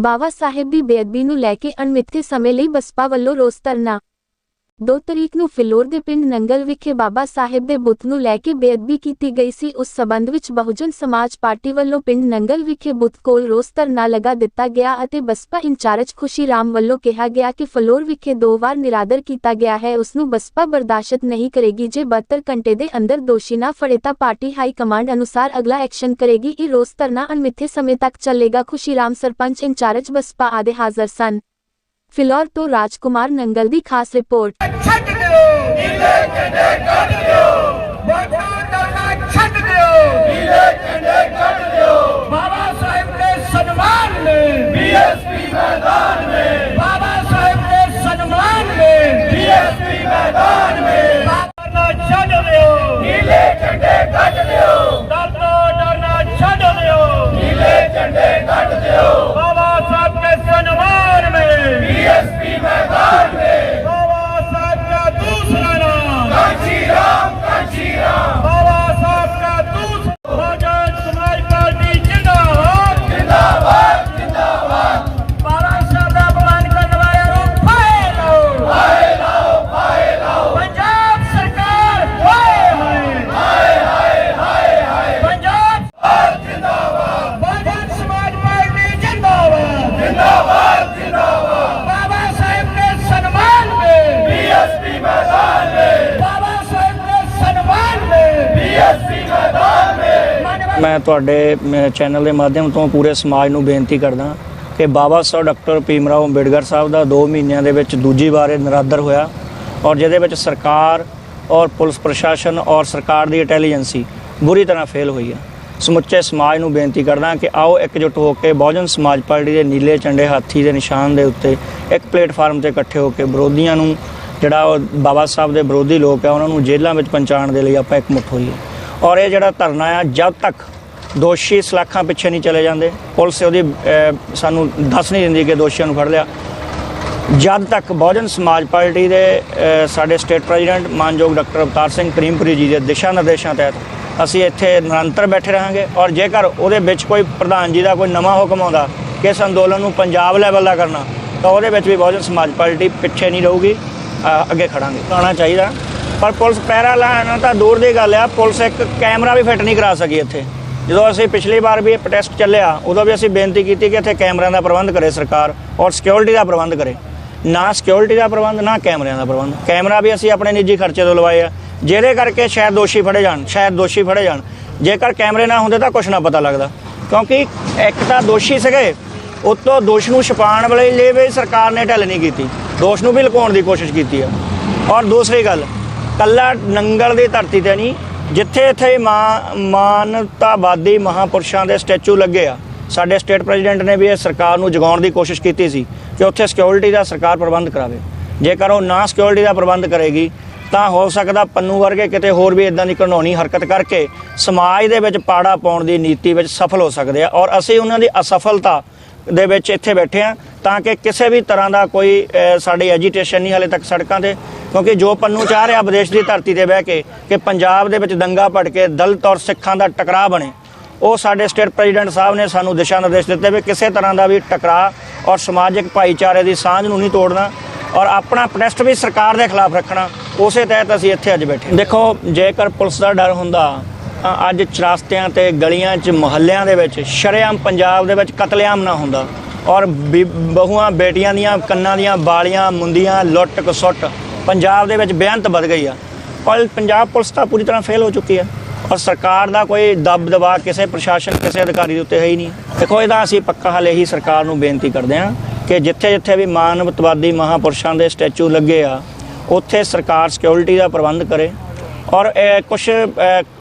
ਬਾਬਾ ਸਾਹਿਬ ਦੀ ਬੇਅਦਬੀ ਨੂੰ ਲੈ ਕੇ ਅਣਮਿੱਥੇ ਸਮੇਂ ਲਈ ਬਸਪਾ ਵੱਲੋਂ ਰੋਸ ਧਰਨਾ। 2 ਤਰੀਕ ਨੂੰ ਫਿਲੌਰ ਦੇ ਪਿੰਡ ਨੰਗਲ ਵਿਖੇ ਬਾਬਾ ਸਾਹਿਬ ਦੇ ਬੁੱਤ ਨੂੰ ਲੈ ਕੇ ਬੇਅਦਬੀ ਕੀਤੀ ਗਈ ਸੀ। ਉਸ ਸਬੰਧ ਵਿੱਚ ਬਹੁਜਨ ਸਮਾਜ ਪਾਰਟੀ ਵੱਲੋਂ ਪਿੰਡ ਨੰਗਲ ਵਿਖੇ ਬੁੱਤ ਕੋਲ ਰੋਸ ਧਰਨਾ ਲਗਾ ਦਿੱਤਾ ਗਿਆ ਅਤੇ ਬਸਪਾ ਇੰਚਾਰਜ ਖੁਸ਼ੀ ਰਾਮ ਵੱਲੋਂ ਕਿਹਾ ਗਿਆ ਕਿ ਫਿਲੌਰ ਵਿਖੇ ਦੋ ਵਾਰ ਨਿਰਾਦਰ ਕੀਤਾ ਗਿਆ ਹੈ। ਉਸ ਨੂੰ ਬਸਪਾ ਬਰਦਾਸ਼ਤ ਨਹੀਂ ਕਰੇਗੀ ਜੇ 72 ਘੰਟੇ ਦੇ ਅੰਦਰ ਦੋਸ਼ੀ ਨਾ ਫੜੇ ਤਾਂ ਪਾਰਟੀ ਹਾਈ ਕਮਾਂਡ ਅਨੁਸਾਰ ਅਗਲਾ ਐਕਸ਼ਨ ਕਰੇਗੀ। ਇਹ ਰੋਸ ਧਰਨਾ ਅਣਮਿੱਥੇ ਸਮੇਂ ਤੱਕ ਚੱਲੇਗਾ। ਖੁਸ਼ੀ ਰਾਮ ਸਰਪੰਚ ਇੰਚਾਰਜ ਬਸਪਾ ਆਦੇ ਹਾਜ਼ਰ ਸਨ। ਫਿਲੌਰ ਤੋਂ ਰਾਜਕੁਮਾਰ ਨੰਗਲ ਦੀ ਖਾਸ ਰਿਪੋਰਟ। ਛੱਡ ਦਿਓ ਨੀਲੇ ਝੰਡੇ ਕੱਢ ਦਿਓ। ਬਾਬਾ ਦਾਦਾ ਛੱਡ ਦਿਓ ਨੀਲੇ ਝੰਡੇ ਕੱਢ ਦਿਓ। ਬਾਬਾ ਸਾਹਿਬ ਦੇ ਸਨਮਾਨ ਲਈ ਬੀਐਸਪੀ ਮੈਦਾਨ ਮੈਂ ਤੁਹਾਡੇ ਅਮ, ਚੈਨਲ ਦੇ ਮਾਧਿਅਮ ਤੋਂ ਪੂਰੇ ਸਮਾਜ ਨੂੰ ਬੇਨਤੀ ਕਰਦਾ ਕਿ ਬਾਬਾ ਸਾਹਿਬ ਡਾਕਟਰ ਭੀਮ ਰਾਓ ਅੰਬੇਡਕਰ ਸਾਹਿਬ ਦਾ 2 ਮਹੀਨਿਆਂ ਦੇ ਵਿੱਚ ਦੂਜੀ ਵਾਰ ਇਹ ਨਿਰਾਦਰ ਹੋਇਆ ਔਰ ਜਿਹਦੇ ਵਿੱਚ ਸਰਕਾਰ ਔਰ ਪੁਲਿਸ ਪ੍ਰਸ਼ਾਸਨ ਔਰ ਸਰਕਾਰ ਦੀ ਇੰਟੈਲੀਜੈਂਸੀ ਬੁਰੀ ਤਰ੍ਹਾਂ ਫੇਲ ਹੋਈ ਹੈ ਸਮੁੱਚੇ ਸਮਾਜ ਨੂੰ ਬੇਨਤੀ ਕਰਦਾ ਕਿ ਆਓ ਇਕਜੁੱਟ ਹੋ ਕੇ ਬਹੁਜਨ ਸਮਾਜ ਪਾਰਟੀ ਦੇ ਨੀਲੇ ਝੰਡੇ ਹਾਥੀ ਦੇ ਨਿਸ਼ਾਨ ਦੇ ਉੱਤੇ ਇੱਕ ਪਲੇਟਫਾਰਮ ਤੇ ਇਕੱਠੇ ਹੋ ਕੇ ਵਿਰੋਧੀਆਂ ਨੂੰ ਜਿਹੜਾ ਉਹ ਬਾਬਾ ਸਾਹਿਬ ਦੇ ਵਿਰੋਧੀ ਲੋਕ ਆ ਉਹਨਾਂ ਨੂੰ ਜੇਲ੍ਹਾਂ ਵਿੱਚ ਪਹੁੰਚਾਉਣ ਦੇ ਲਈ ਆਪਾਂ ਇੱਕ ਮੁੱਠ ਹੋਈਏ। ਔਰ ਇਹ ਜਿਹੜਾ ਧਰਨਾ ਆ, ਜਦ ਤੱਕ ਦੋਸ਼ੀ ਸਲਾਖਾਂ ਪਿੱਛੇ ਨਹੀਂ ਚਲੇ ਜਾਂਦੇ, ਪੁਲਿਸ ਉਹਦੀ ਸਾਨੂੰ ਦੱਸ ਨਹੀਂ ਦਿੰਦੀ ਕਿ ਦੋਸ਼ੀਆਂ ਨੂੰ ਫੜ ਲਿਆ। ਜਦ ਤੱਕ ਬਹੁਜਨ ਸਮਾਜ ਪਾਰਟੀ ਦੇ ਸਾਡੇ ਸਟੇਟ ਪ੍ਰੈਜ਼ੀਡੈਂਟ ਮਾਨਯੋਗ ਡਾਕਟਰ ਅਵਤਾਰ ਸਿੰਘ ਕਰੀਮਪੁਰੀ ਜੀ ਦੇ ਦਿਸ਼ਾ ਨਿਰਦੇਸ਼ਾਂ ਤਹਿਤ ਅਸੀਂ ਇੱਥੇ ਨਿਰੰਤਰ ਬੈਠੇ ਰਹਾਂਗੇ ਔਰ ਜੇਕਰ ਉਹਦੇ ਵਿੱਚ ਕੋਈ ਪ੍ਰਧਾਨ ਜੀ ਦਾ ਕੋਈ ਨਵਾਂ ਹੁਕਮ ਆਉਂਦਾ ਕਿ ਇਸ ਅੰਦੋਲਨ ਨੂੰ ਪੰਜਾਬ ਲੈਵਲ ਦਾ ਕਰਨਾ, ਤਾਂ ਉਹਦੇ ਵਿੱਚ ਵੀ ਬਹੁਜਨ ਸਮਾਜ ਪਾਰਟੀ ਪਿੱਛੇ ਨਹੀਂ ਰਹੂਗੀ ਅੱਗੇ ਖੜਾਂਗੇ। ਆਉਣਾ ਚਾਹੀਦਾ। ਪਰ ਪੁਲਿਸ ਪਹਿਰਾ ਲਾਣਾ ਤਾਂ ਦੂਰ ਦੀ ਗੱਲ ਆ, ਪੁਲਿਸ ਇੱਕ ਕੈਮਰਾ ਵੀ ਫਿੱਟ ਨਹੀਂ ਕਰਾ ਸਕੀ ਇੱਥੇ। ਜਦੋਂ ਅਸੀਂ ਪਿਛਲੀ ਵਾਰ ਵੀ ਇਹ ਪ੍ਰੋਟੈਸਟ ਚੱਲਿਆ, ਉਦੋਂ ਵੀ ਅਸੀਂ ਬੇਨਤੀ ਕੀਤੀ ਕਿ ਇੱਥੇ ਕੈਮਰਿਆਂ ਦਾ ਪ੍ਰਬੰਧ ਕਰੇ ਸਰਕਾਰ ਔਰ ਸਿਕਿਉਰਿਟੀ ਦਾ ਪ੍ਰਬੰਧ ਕਰੇ। ਨਾ ਸਿਕਿਉਰਿਟੀ ਦਾ ਪ੍ਰਬੰਧ, ਨਾ ਕੈਮਰਿਆਂ ਦਾ ਪ੍ਰਬੰਧ। ਕੈਮਰਾ ਵੀ ਅਸੀਂ ਆਪਣੇ ਨਿੱਜੀ ਖਰਚੇ ਤੋਂ ਲਵਾਏ ਆ। ਜਿਹਦੇ ਕਰਕੇ ਸ਼ਾਇਦ ਦੋਸ਼ੀ ਫੜੇ ਜਾਣ, ਸ਼ਾਇਦ ਦੋਸ਼ੀ ਫੜੇ ਜਾਣ। ਜੇਕਰ ਕੈਮਰੇ ਨਾ ਹੁੰਦੇ ਤਾਂ ਕੁਝ ਨਾ ਪਤਾ ਲੱਗਦਾ। ਕਿਉਂਕਿ ਇੱਕ ਤਾਂ ਦੋਸ਼ੀ ਸੀਗੇ, ਉਤੋਂ ਦੋਸ਼ ਨੂੰ ਛੁਪਾਉਣ ਵਾਲੇ ਲਈ ਵੀ ਸਰਕਾਰ ਨੇ ਢਿੱਲ ਨਹੀਂ ਕੀਤੀ। ਦੋਸ਼ ਨੂੰ ਵੀ ਲੁਕਾਉਣ ਦੀ ਕੋਸ਼ਿਸ਼ ਕੀਤੀ ਆ। ਔਰ ਦੂਸਰੀ ਗੱਲ ਕੱਲਾ ਨੰਗਲ ਦੀ ਧਰਤੀ ਤੇ ਨਹੀਂ, ਜਿੱਥੇ ਇੱਥੇ ਮਾਂ ਮਾਨਵਤਾਵਾਦੀ ਮਹਾਪੁਰਸ਼ਾਂ ਦੇ ਸਟੈਚੂ ਲੱਗੇ ਆ। ਸਾਡੇ ਸਟੇਟ ਪ੍ਰੈਜ਼ੀਡੈਂਟ ਨੇ ਵੀ ਇਹ ਸਰਕਾਰ ਨੂੰ ਜਗਾਉਣ ਦੀ ਕੋਸ਼ਿਸ਼ ਕੀਤੀ ਸੀ ਕਿ ਉੱਥੇ ਸਿਕਿਉਰਿਟੀ ਦਾ ਸਰਕਾਰ ਪ੍ਰਬੰਧ ਕਰਾਵੇ। ਜੇਕਰ ਉਹ ਨਾ ਸਿਕਿਉਰਿਟੀ ਦਾ ਪ੍ਰਬੰਧ ਕਰੇਗੀ, ਤਾਂ ਹੋ ਸਕਦਾ ਪੰਨੂ ਵਰਗੇ ਕਿਤੇ ਹੋਰ ਵੀ ਇਦਾਂ ਦੀ ਘਿਨੌਣੀ ਹਰਕਤ ਕਰਕੇ ਸਮਾਜ ਦੇ ਵਿੱਚ ਪਾੜਾ ਪਾਉਣ ਦੀ ਨੀਤੀ ਵਿੱਚ ਸਫਲ ਹੋ ਸਕਦੇ ਆ ਔਰ ਅਸੀਂ ਉਹਨਾਂ ਦੀ ਅਸਫਲਤਾ ਦੇ ਵਿੱਚ ਇੱਥੇ ਬੈਠੇ ਆ ਤਾਂ ਕਿ ਕਿਸੇ ਵੀ ਤਰ੍ਹਾਂ ਦਾ ਕੋਈ ਸਾਡੀ ਐਜੀਟੇਸ਼ਨ ਨਹੀਂ ਹਲੇ ਤੱਕ ਸੜਕਾਂ ਤੇ। ਕਿਉਂਕਿ ਜੋ ਪੰਨੂ ਚਾਹ ਰਿਹਾ ਵਿਦੇਸ਼ ਦੀ ਧਰਤੀ ਤੇ ਬਹਿ ਕੇ ਕਿ ਪੰਜਾਬ ਦੇ ਵਿੱਚ ਦੰਗਾ ਭੜ ਕੇ ਦਲਿਤ ਔਰ ਸਿੱਖਾਂ ਦਾ ਟਕਰਾਅ ਬਣੇ, ਉਹ ਸਾਡੇ ਸਟੇਟ ਪ੍ਰੈਜ਼ੀਡੈਂਟ ਸਾਹਿਬ ਨੇ ਸਾਨੂੰ ਦਿਸ਼ਾ ਨਿਰਦੇਸ਼ ਦਿੱਤੇ ਵੀ ਕਿਸੇ ਤਰ੍ਹਾਂ ਦਾ ਵੀ ਟਕਰਾਅ ਔਰ ਸਮਾਜਿਕ ਭਾਈਚਾਰੇ ਦੀ ਸਾਂਝ ਨੂੰ ਨਹੀਂ ਤੋੜਨਾ ਔਰ ਆਪਣਾ ਪ੍ਰੋਟੈਸਟ ਵੀ ਸਰਕਾਰ ਦੇ ਖਿਲਾਫ ਰੱਖਣਾ, ਉਸੇ ਤਹਿਤ ਅਸੀਂ ਇੱਥੇ ਅੱਜ ਬੈਠੇ ਦੇਖੋ, ਜੇਕਰ ਪੁਲਿਸ ਦਾ ਡਰ ਹੁੰਦਾ, ਤਾਂ ਅੱਜ ਚਰਾਸਤਿਆਂ ਤੇ ਗਲੀਆਂ 'ਚ, ਮੁਹੱਲਿਆਂ ਦੇ ਵਿੱਚ ਸ਼ਰੇਆਮ ਪੰਜਾਬ ਦੇ ਵਿੱਚ ਕਤਲੇਆਮ ਨਾ ਹੁੰਦਾ ਔਰ ਬੀ- ਬਹੂਆਂ, ਬੇਟੀਆਂ ਦੀਆਂ ਕੰਨਾਂ ਦੀਆਂ ਬਾਲੀਆਂ, ਮੁੰਦੀਆਂ ਲੁੱਟ ਕਸੁੱਟ ਪੰਜਾਬ ਦੇ ਵਿੱਚ ਬੇਅੰਤ ਵੱਧ ਗਈ ਆ। ਪਰ ਪੰਜਾਬ ਪੁਲਿਸ ਤਾਂ ਪੂਰੀ ਤਰ੍ਹਾਂ ਫੇਲ ਹੋ ਚੁੱਕੀ ਆ। ਔਰ ਸਰਕਾਰ ਦਾ ਕੋਈ ਦਬ ਦਬਾ ਕਿਸੇ ਪ੍ਰਸ਼ਾਸਨ, ਕਿਸੇ ਅਧਿਕਾਰੀ ਦੇ ਉੱਤੇ ਹੈ ਹੀ ਨਹੀਂ। ਦੇਖੋ ਇਹਦਾ ਅਸੀਂ ਪੱਕਾ ਹਲੇ ਹੀ ਸਰਕਾਰ ਨੂੰ ਬੇਨਤੀ ਕਰਦੇ ਹਾਂ ਕਿ ਜਿੱਥੇ ਜਿੱਥੇ ਵੀ ਮਾਨਵਤਵਾਦੀ ਮਹਾਪੁਰਸ਼ਾਂ ਦੇ ਸਟੈਚੂ ਲੱਗੇ ਆ, ਉੱਥੇ ਸਰਕਾਰ ਸਿਕਿਉਰਿਟੀ ਦਾ ਪ੍ਰਬੰਧ ਕਰੇ। ਔਰ ਕੁਝ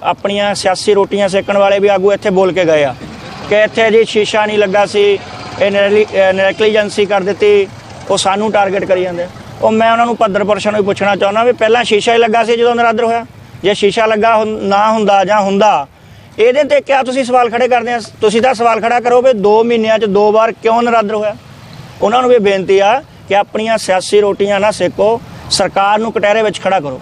ਆਪਣੀਆਂ ਸਿਆਸੀ ਰੋਟੀਆਂ ਸੇਕਣ ਵਾਲੇ ਵੀ ਆਗੂ ਇੱਥੇ ਬੋਲ ਕੇ ਗਏ ਆ ਕਿ ਇੱਥੇ ਜੀ ਸ਼ੀਸ਼ਾ ਨਹੀਂ ਲੱਗਾ ਸੀ, ਇਹ ਨੈਗਲੀਜੈਂਸੀ ਕਰ ਦਿੱਤੀ, ਉਹ ਸਾਨੂੰ ਟਾਰਗੇਟ ਕਰੀ ਜਾਂਦੇ ਆ। ਉਹ ਮੈਂ ਉਹਨਾਂ ਨੂੰ ਪੱਧਰ ਪੁਰਸ਼ਾਂ ਨੂੰ ਵੀ ਪੁੱਛਣਾ ਚਾਹੁੰਦਾ ਵੀ ਪਹਿਲਾਂ ਸ਼ੀਸ਼ਾ ਹੀ ਲੱਗਾ ਸੀ ਜਦੋਂ ਨਰਾਦਰ ਹੋਇਆ? ਜੇ ਸ਼ੀਸ਼ਾ ਲੱਗਾ ਹੁੰ- ਨਾ ਹੁੰਦਾ ਜਾਂ ਹੁੰਦਾ, ਇਹਦੇ ਤੇ ਕਿਆ ਤੁਸੀਂ ਸਵਾਲ ਖੜੇ ਕਰਦੇ ਆ? ਤੁਸੀਂ ਤਾਂ ਸਵਾਲ ਖੜਾ ਕਰੋ ਵੀ 2 ਮਹੀਨਿਆਂ 'ਚ ਦੋ ਵਾਰ ਕਿਉਂ ਨਰਾਦਰ ਹੋਇਆ? ਉਹਨਾਂ ਨੂੰ ਵੀ ਬੇਨਤੀ ਆ ਕਿ ਆਪਣੀਆਂ ਸਿਆਸੀ ਰੋਟੀਆਂ ਨਾ ਸੇਕੋ, ਸਰਕਾਰ ਨੂੰ ਕਟਹਿਰੇ ਵਿੱਚ ਖੜਾ ਕਰੋ।